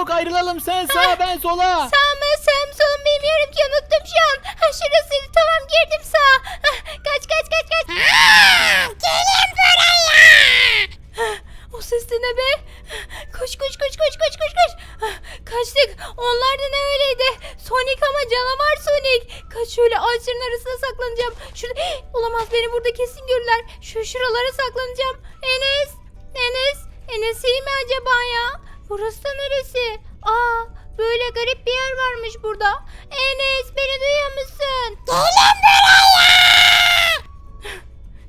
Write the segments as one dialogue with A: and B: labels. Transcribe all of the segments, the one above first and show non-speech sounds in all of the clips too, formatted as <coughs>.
A: çabuk ayrılalım sen sağa ben sola.
B: Sağ mı sağ mı solum bilmiyorum ki unuttum şu an. Ha şurasıydı tamam girdim sağa. Ha, kaç kaç kaç kaç.
C: Gelin buraya.
B: O ses de ne be? Koş koş koş koş koş koş koş. Ah, Kaçtık. Onlar da ne öyleydi? Sonic ama canavar Sonic. Kaç şöyle ağaçların arasına saklanacağım. Şurada olamaz beni burada kesin görürler. Şu şuralara saklanacağım. Enes. Enes. Enes iyi mi acaba ya? Burası da neresi? Aa böyle garip bir yer varmış burada. Enes beni duyuyor musun?
C: Gelin buraya.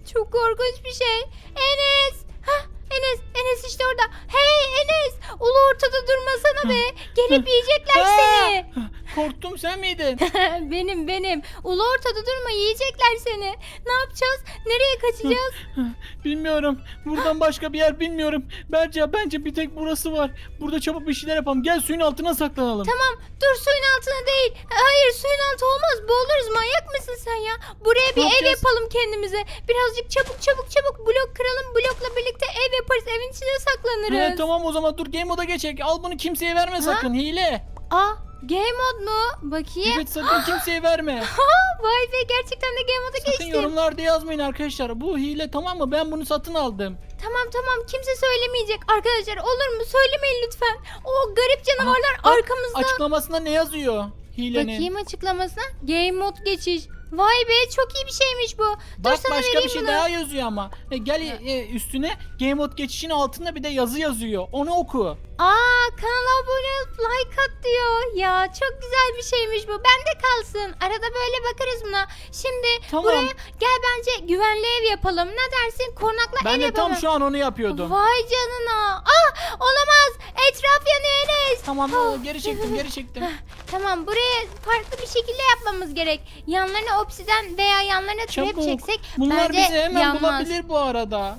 C: <gasps>
B: Çok korkunç bir şey. Enes. Hah Enes. Enes işte orada. Hey Enes. Ulu ortada durmasana be. Gelip yiyecekler seni.
A: Korktum sen miydin? <laughs>
B: benim benim. Ulu ortada durma yiyecekler seni. Ne yapacağız? Nereye kaçacağız? <laughs>
A: bilmiyorum. Buradan başka bir yer bilmiyorum. Berca bence bir tek burası var. Burada çabuk bir şeyler yapalım. Gel suyun altına saklanalım.
B: tamam dur suyun altına değil. Hayır suyun altı olmaz. Boğuluruz manyak mısın sen ya? Buraya bir ev
A: yapacağız?
B: yapalım kendimize. Birazcık çabuk çabuk çabuk blok kıralım. Blokla birlikte ev yaparız. Evin içine saklanırız.
A: He, tamam o zaman dur game moda geçek. Al bunu kimseye verme sakın hile.
B: Aa game mod mu? Bakayım.
A: Evet sakın <gasps> kimseye verme. <gasps>
B: Vay be gerçekten de game moda
A: Sakın
B: geçtim.
A: yorumlarda yazmayın arkadaşlar. Bu hile tamam mı? Ben bunu satın aldım.
B: Tamam tamam kimse söylemeyecek. Arkadaşlar olur mu? Söylemeyin lütfen. O garip canavarlar
A: Bak,
B: arkamızda.
A: Açıklamasında ne yazıyor? Hilenin.
B: Bakayım açıklamasına. Game mod geçiş. Vay be çok iyi bir şeymiş bu. Dur
A: Bak
B: sana
A: başka
B: vereyim
A: bir şey
B: bunu.
A: daha yazıyor ama. E, gel e, üstüne Game Mode geçişin altında bir de yazı yazıyor. Onu oku.
B: Aa kanala abone olup like at diyor. Ya çok güzel bir şeymiş bu. Bende kalsın. Arada böyle bakarız buna. Şimdi
A: Tamam.
B: buraya gel bence güvenli ev yapalım. Ne dersin? Korunaklı
A: Ben
B: ev
A: de
B: yapalım.
A: tam şu an onu yapıyordum.
B: Vay canına. Ah olamaz. Etraf yanıyor Enes.
A: Tamam
B: Ah.
A: geri çektim geri çektim.
B: Tamam buraya farklı bir şekilde yapmamız gerek. Yanlarına obsiden veya yanlarına trap
A: Çabuk.
B: çeksek
A: Bunlar
B: bence
A: bizi hemen
B: yanmaz.
A: bulabilir bu arada.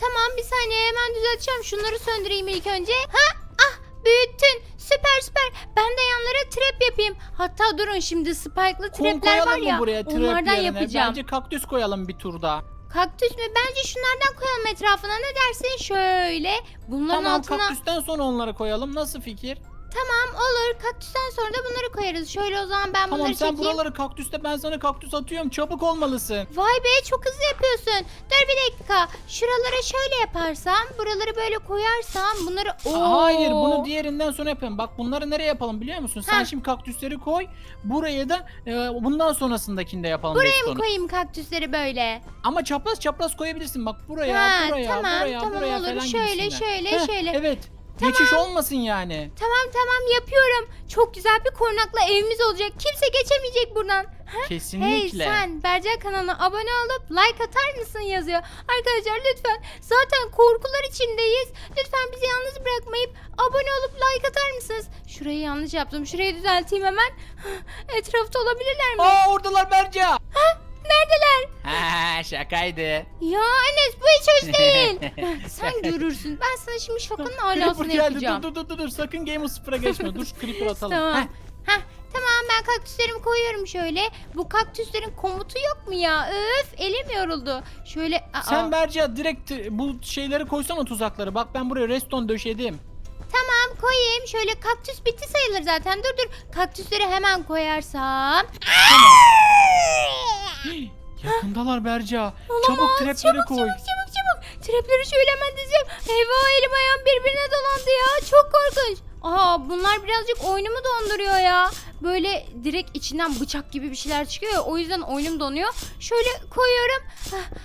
B: Tamam bir saniye hemen düzelteceğim. Şunları söndüreyim ilk önce. Ha ah büyüttün. Süper süper. Ben de yanlara trap yapayım. Hatta durun şimdi spike'lı
A: Kum
B: trapler
A: koyalım
B: var
A: mı
B: ya.
A: buraya trap
B: onlardan
A: yerine?
B: yapacağım.
A: Bence kaktüs koyalım bir turda.
B: Kaktüs mü? Bence şunlardan koyalım etrafına. Ne dersin? Şöyle. Bunların
A: Tamam
B: altına.
A: kaktüsten sonra onları koyalım. Nasıl fikir?
B: Tamam olur. Kaktüsten sonra da bunları koyarız. Şöyle o zaman ben
A: Tamam
B: bunları
A: sen
B: çekeyim.
A: buraları kaktüste ben sana kaktüs atıyorum. Çabuk olmalısın.
B: Vay be çok hızlı yapıyorsun. Dur bir dakika. Şuralara şöyle yaparsam, buraları böyle koyarsam, bunları Oo.
A: Hayır bunu diğerinden sonra yapalım. Bak bunları nereye yapalım biliyor musun? Sen
B: Ha.
A: şimdi kaktüsleri koy. Buraya da e, bundan sonrasındakinde yapalım.
B: Buraya mı
A: redstone'u.
B: koyayım kaktüsleri böyle?
A: Ama çapraz çapraz koyabilirsin. Bak buraya,
B: Ha,
A: buraya,
B: tamam,
A: buraya,
B: tamam
A: buraya
B: olur.
A: falan
B: Şöyle,
A: gibisinden.
B: şöyle, şöyle.
A: Evet. Geçiş olmasın yani.
B: Tamam tamam yapıyorum. Çok güzel bir korunaklı evimiz olacak. Kimse geçemeyecek buradan. Hey
A: Kesinlikle.
B: sen Berca kanalına abone olup like atar mısın yazıyor. Arkadaşlar lütfen zaten korkular içindeyiz. Lütfen bizi yalnız bırakmayıp abone olup like atar mısınız? Şurayı yanlış yaptım. Şurayı düzelteyim hemen. <gasps> Etrafta olabilirler mi?
A: Aa oradalar Berca.
B: Neredeler?
A: Ha şakaydı.
B: Ya Enes bu hiç hoş değil. <laughs> Sen görürsün. Ben sana şimdi şokanın alasını
A: geldi.
B: yapacağım.
A: Dur dur dur dur. Sakın Game of Sıfır'a geçme. Dur şu Creeper atalım.
B: Tamam.
A: Heh,
B: Heh, tamam ben kaktüslerimi koyuyorum şöyle. Bu kaktüslerin komutu yok mu ya? Öf elim yoruldu. Şöyle aa,
A: Sen Berca direkt bu şeyleri koysana tuzakları. Bak ben buraya reston döşedim.
B: Tamam koyayım. Şöyle kaktüs bitti sayılır zaten. Dur dur. Kaktüsleri hemen koyarsam. <gasps>
A: Yakındalar Berca.
B: Olamaz.
A: Çabuk trapleri
B: çabuk,
A: koy.
B: Çabuk çabuk çabuk. Trapleri şöyle hemen dizeceğim. Eyvah elim ayağım birbirine dolandı ya. Çok korkunç. Aa bunlar birazcık oyunumu donduruyor ya. Böyle direkt içinden bıçak gibi bir şeyler çıkıyor ya. O yüzden oyunum donuyor. Şöyle koyuyorum.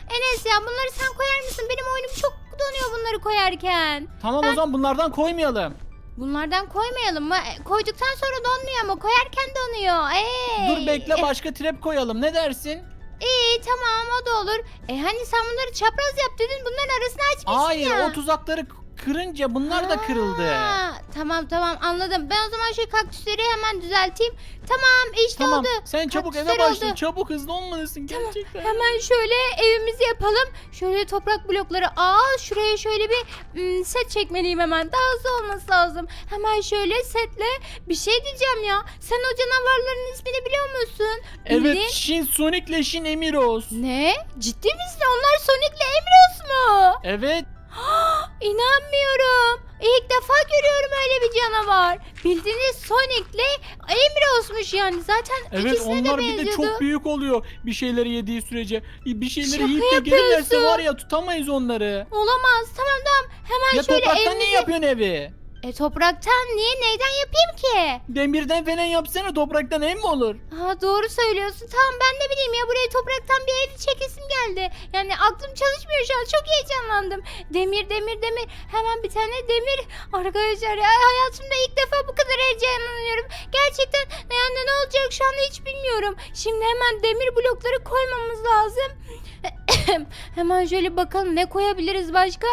B: Enes ya bunları sen koyar mısın? Benim oyunum çok donuyor bunları koyarken.
A: Tamam o zaman bunlardan koymayalım.
B: Bunlardan koymayalım mı? E, Koyduktan sonra donmuyor ama koyarken donuyor. Ee,
A: Dur bekle başka trap koyalım. Ne dersin?
B: İyi tamam o da olur. E hani sen bunları çapraz yap dedin bunların arasını açmışsın
A: Hayır
B: ya.
A: o tuzakları kırınca bunlar da kırıldı.
B: Ha, Tamam tamam anladım. Ben o zaman şu kaktüsleri hemen düzelteyim. Tamam işte
A: Tamam
B: oldu.
A: sen çabuk eve
B: Kaktüsler
A: başla.
B: oldu.
A: Çabuk hızlı olmalısın gerçekten.
B: Hemen şöyle evimizi yapalım. Şöyle toprak blokları. Aa şuraya şöyle bir mm, set çekmeliyim hemen. Daha hızlı olması lazım. Hemen şöyle setle bir şey diyeceğim ya. Sen o canavarların ismini biliyor musun?
A: Evet
B: Bildiğin-
A: Shin Sonic'le Shin Emiros.
B: Ne? Ciddi misin? Onlar Sonic'le Emros mu?
A: Evet <gasps>
B: İnanmıyorum. İlk defa görüyorum öyle bir canavar. Bildiğiniz Sonic'le Emiros'muş yani. Zaten
A: Evet
B: ikisine de
A: onlar bir de
B: benziyordu.
A: çok büyük oluyor bir şeyleri yediği sürece. Bir şeyleri
B: Şaka
A: yiyip de gelirlerse
B: yapıyorsun.
A: var ya tutamayız onları.
B: Olamaz. Tamam tamam. Hemen
A: Ya
B: şöyle
A: topraktan
B: evimizi...
A: niye yapıyorsun evi?
B: E topraktan niye? Neyden yapayım ki?
A: Demirden falan yapsana topraktan ev mi olur?
B: Ha doğru söylüyorsun. Tamam ben de bileyim ya buraya topraktan bir ev çekesim geldi. Yani aklım çalışmıyor şu an. Çok heyecanlandım. Demir demir demir. Hemen bir tane demir. Arkadaşlar ya hayatımda ilk defa bu kadar heyecanlanıyorum. Gerçekten yani ne olacak şu anda hiç bilmiyorum. Şimdi hemen demir blokları koymamız lazım. <coughs> hemen şöyle bakalım ne koyabiliriz başka?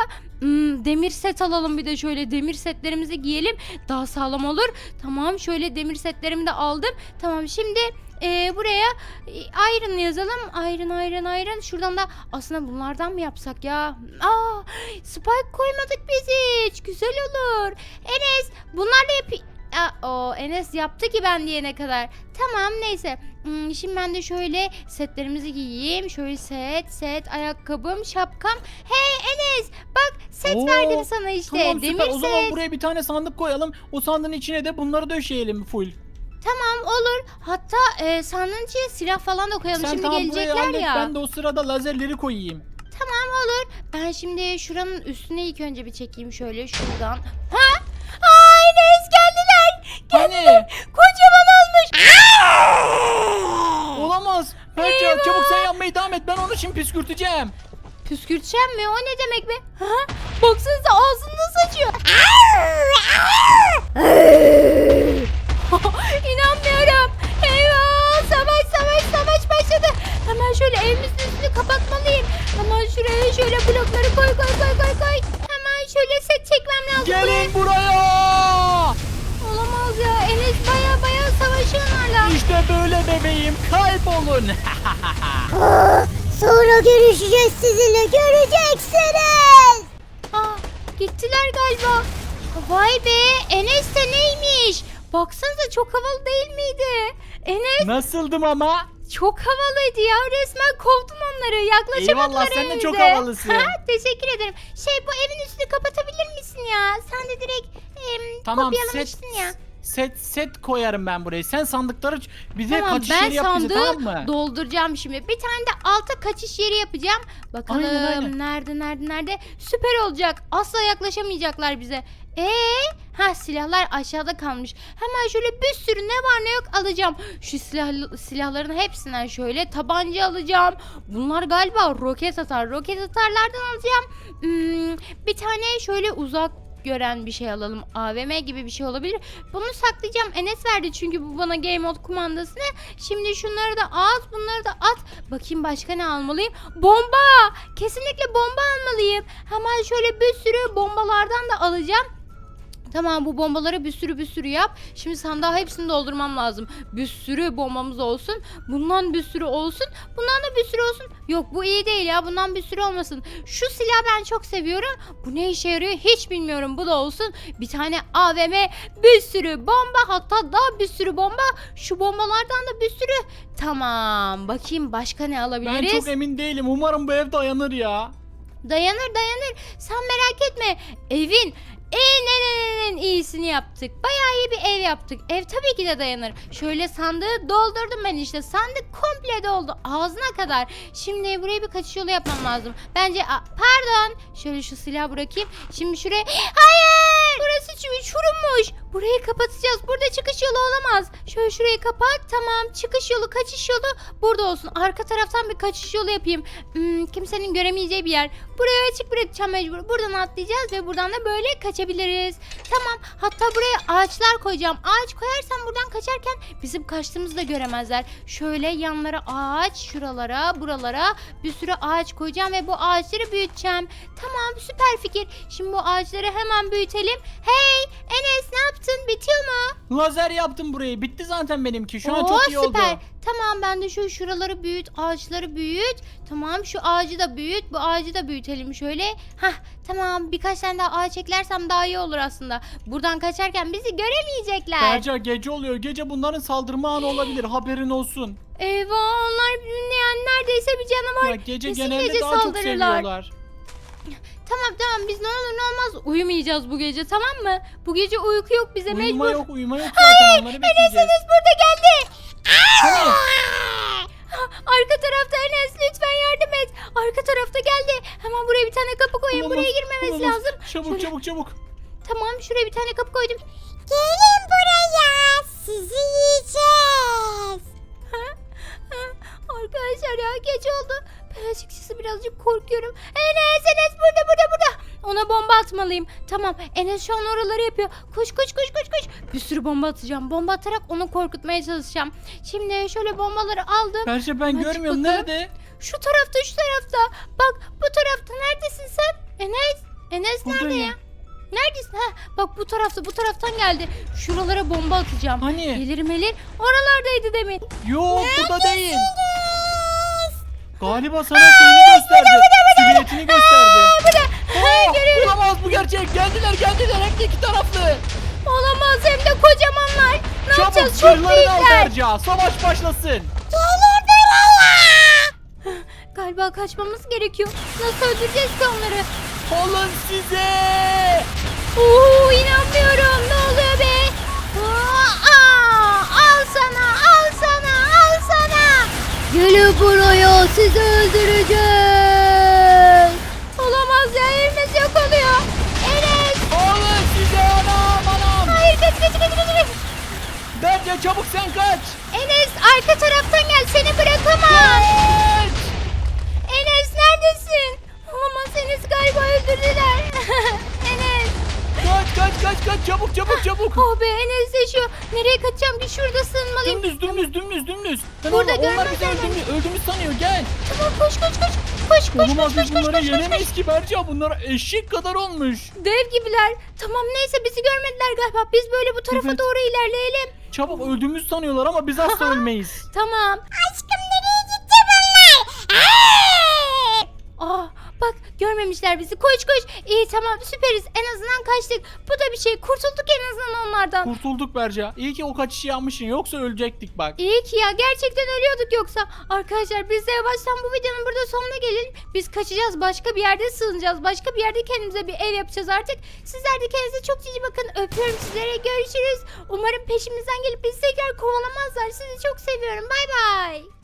B: Hmm, demir set alalım bir de şöyle demir setlerimizi giyelim daha sağlam olur. Tamam şöyle demir setlerimi de aldım. Tamam şimdi e, buraya e, iron yazalım. Iron iron iron. Şuradan da aslında bunlardan mı yapsak ya? Aa, spike koymadık biz hiç. Güzel olur. Enes bunlarla yap... O Enes yaptı ki ben diyene kadar. Tamam neyse. Hmm, şimdi ben de şöyle setlerimizi giyeyim. Şöyle set, set, ayakkabım, şapkam. Hey Enes bak set
A: Oo,
B: verdim sana işte.
A: tamam
B: Demir
A: süper o zaman buraya bir tane sandık koyalım. O sandığın içine de bunları döşeyelim full.
B: Tamam olur. Hatta e, sandığın içine silah falan da koyalım.
A: Sen
B: Şimdi
A: tamam buraya
B: gelecekler
A: hallet
B: ya.
A: ben de o sırada lazerleri koyayım.
B: Tamam olur. Ben şimdi şuranın üstüne ilk önce bir çekeyim şöyle şuradan. Ha?
A: Hani?
B: Kocaman olmuş.
A: Olamaz. Berca çabuk sen yapmayı devam et ben onu şimdi püskürteceğim.
B: Püskürteceğim mi? O ne demek be? Ha? Baksanıza ağzını saçıyor. <laughs> İnanmıyorum. Eyvah! Savaş savaş savaş başladı. Hemen şöyle evimizin üstünü kapatmalıyım. Hemen şuraya şöyle blokları koy koy koy koy koy. Hemen şöyle set çekmem lazım.
A: Gelin buraya. Böyle bebeğim kaybolun. <laughs>
C: Sonra görüşeceğiz sizinle göreceksiniz.
B: Aa, gittiler galiba. Vay be Enes de neymiş? Baksanıza çok havalı değil miydi? Enes
A: Nasıldım ama?
B: çok havalıydı ya resmen kovdun onları yaklaşamadılar
A: Eyvallah, sen de
B: evimize.
A: çok havalısın.
B: Ha, teşekkür ederim. Şey bu evin üstünü kapatabilir misin ya? Sen de direkt em,
A: Tamam set,
B: kopyalamıştın ya.
A: Set set koyarım ben buraya. Sen sandıkları bize
B: Tamam
A: kaçış
B: ben
A: yeri yap bize tamam mı?
B: dolduracağım şimdi. Bir tane de alta kaçış yeri yapacağım. Bakalım
A: Aynen, aynen.
B: nerede nerede nerede. Süper olacak. Asla yaklaşamayacaklar bize. Ee, ha silahlar aşağıda kalmış. Hemen şöyle bir sürü ne var ne yok alacağım. Şu silah silahların hepsinden şöyle tabanca alacağım. Bunlar galiba roket atar. Roket atarlardan alacağım. Hmm, bir tane şöyle uzak gören bir şey alalım. AVM gibi bir şey olabilir. Bunu saklayacağım. Enes verdi çünkü bu bana game mode kumandasını. Şimdi şunları da at, bunları da at. Bakayım başka ne almalıyım? Bomba! Kesinlikle bomba almalıyım. Hemen şöyle bir sürü bombalardan da alacağım. Tamam bu bombaları bir sürü bir sürü yap. Şimdi sandığa hepsini doldurmam lazım. Bir sürü bombamız olsun. Bundan bir sürü olsun. Bundan da bir sürü olsun. Yok bu iyi değil ya. Bundan bir sürü olmasın. Şu silah ben çok seviyorum. Bu ne işe yarıyor hiç bilmiyorum. Bu da olsun. Bir tane AVM bir sürü bomba hatta daha bir sürü bomba. Şu bombalardan da bir sürü. Tamam. Bakayım başka ne
A: Ben
B: alabiliriz?
A: çok emin değilim. Umarım bu ev dayanır ya.
B: Dayanır dayanır. Sen merak etme. Evin en en en en iyisini yaptık. Bayağı iyi bir ev yaptık. Ev tabii ki de dayanır. Şöyle sandığı doldurdum ben işte. Sandık komple doldu. Ağzına kadar. Şimdi buraya bir kaçış yolu yapmam lazım. Bence Aa, pardon. Şöyle şu silahı bırakayım. Şimdi şuraya Hayır! Burası çürümüş. Burayı kapatacağız. Burada çıkış yolu olamaz. Şöyle şurayı kapat. Tamam. Çıkış yolu, kaçış yolu burada olsun. Arka taraftan bir kaçış yolu yapayım. Hmm, kimsenin göremeyeceği bir yer. Buraya açık bırakacağım mecbur. Buradan atlayacağız ve buradan da böyle kaçabiliriz. Tamam. Hatta buraya ağaçlar koyacağım. Ağaç koyarsam buradan kaçarken bizim kaçtığımızı da göremezler. Şöyle yanlara ağaç, şuralara, buralara bir sürü ağaç koyacağım ve bu ağaçları büyüteceğim. Tamam süper fikir. Şimdi bu ağaçları hemen büyütelim. Hey Enes ne yaptın? Bitiyor mu?
A: Lazer yaptım burayı. Bitti zaten benimki. Şu an
B: Oo,
A: çok iyi oldu.
B: Tamam ben de şu şuraları büyüt, ağaçları büyüt. Tamam şu ağacı da büyüt, bu ağacı da büyütelim şöyle. Hah tamam birkaç tane daha ağaç eklersem daha iyi olur aslında. Buradan kaçarken bizi göremeyecekler.
A: Berca gece oluyor. Gece bunların saldırma anı olabilir. Haberin olsun.
B: Eyvah onlar yani neredeyse bir canavar.
A: Ya gece
B: kesin
A: genelde
B: gece
A: daha çok
B: saldırırlar.
A: seviyorlar.
B: Tamam tamam biz ne olur ne olmaz uyumayacağız bu gece tamam mı? Bu gece uyku yok bize
A: Uyuma
B: mecbur.
A: yok uyuma yok onları
B: Enes. Enes burada geldi.
A: Hani?
B: Arka tarafta Enes lütfen yardım et. Arka tarafta geldi. Hemen buraya bir tane kapı koyun.
A: Olamaz,
B: Buraya girmemesi
A: olamaz.
B: lazım.
A: Çabuk
B: Şöyle-
A: çabuk çabuk.
B: Tamam şuraya bir tane kapı koydum.
C: Gelin buraya. Sizi yiyeceğiz.
B: Arkadaşlar ya geç oldu. Ben açıkçası birazcık korkuyorum. Enes Enes burada burada burada. Ona bomba atmalıyım. Tamam Enes şu an oraları yapıyor. Koş koş koş koş koş. Bir sürü bomba atacağım. Bomba atarak onu korkutmaya çalışacağım. Şimdi şöyle bombaları aldım.
A: Berce ben
B: Aç
A: görmüyorum
B: bakalım.
A: nerede?
B: Şu tarafta şu tarafta. Bak bu tarafta neredesin sen? Enes. Enes nerede
A: Buradayım.
B: ya? Neredesin? Ha, bak bu tarafta bu taraftan geldi. Şuralara bomba atacağım.
A: Hani?
B: Gelir melir. Oralardaydı demin.
A: Yok burada değil. Galiba sana şeyini gösterdi. Silüetini gösterdi. Aa,
B: Görüyorum.
A: olamaz bu gerçek. Geldiler geldiler hem de iki taraflı.
B: Olamaz hem de kocamanlar. Ne
A: Çabuk
B: yapacağız? Çok
A: zırhlarını al
B: büyükler.
A: Berca. Savaş başlasın. <gasps>
B: Galiba kaçmamız gerekiyor. Nasıl öldüreceğiz ki onları?
A: Alın size.
B: Oo inanmıyorum. Ne oluyor be? Aa, al sana, al sana, al sana. Gelin buraya, sizi öldüreceğiz.
A: Berce çabuk sen kaç.
B: Enes arka taraftan gel, seni bırakamam.
A: Kaç.
B: Enes neredesin? Olamaz Enes galiba öldürdüler. <laughs>
A: Kaç kaç kaç kaç çabuk çabuk çabuk.
B: Oh be Enes yaşıyor. Nereye kaçacağım ki şurada sığınmalıyım.
A: Dümdüz dümdüz dümdüz dümdüz.
B: Burada
A: onlar, bizi
B: görmezler
A: öldüğümüz, öldüğümüz sanıyor gel.
B: Tamam koş koş koş. Koş koş
A: Olamaz
B: koş koş
A: biz
B: koş
A: bunları
B: koş koş.
A: yenemeyiz ki Berca. Bunlar eşek kadar olmuş.
B: Dev gibiler. Tamam neyse bizi görmediler galiba. Biz böyle bu tarafa
A: Evet.
B: doğru ilerleyelim.
A: Çabuk öldüğümüzü sanıyorlar ama biz asla <laughs> ölmeyiz.
B: Tamam.
C: Aşkım
B: görmemişler bizi. Koş koş. İyi tamam süperiz. En azından kaçtık. Bu da bir şey. Kurtulduk en azından onlardan.
A: Kurtulduk Berca. İyi ki o kaçışı yapmışsın yoksa ölecektik bak.
B: İyi ki ya gerçekten ölüyorduk yoksa. Arkadaşlar biz de yavaştan bu videonun burada sonuna gelelim. Biz kaçacağız başka bir yerde sığınacağız. Başka bir yerde kendimize bir ev yapacağız artık. Sizler de kendinize çok cici bakın. Öpüyorum sizlere görüşürüz. Umarım peşimizden gelip bizi tekrar kovalamazlar. Sizi çok seviyorum. Bay bay.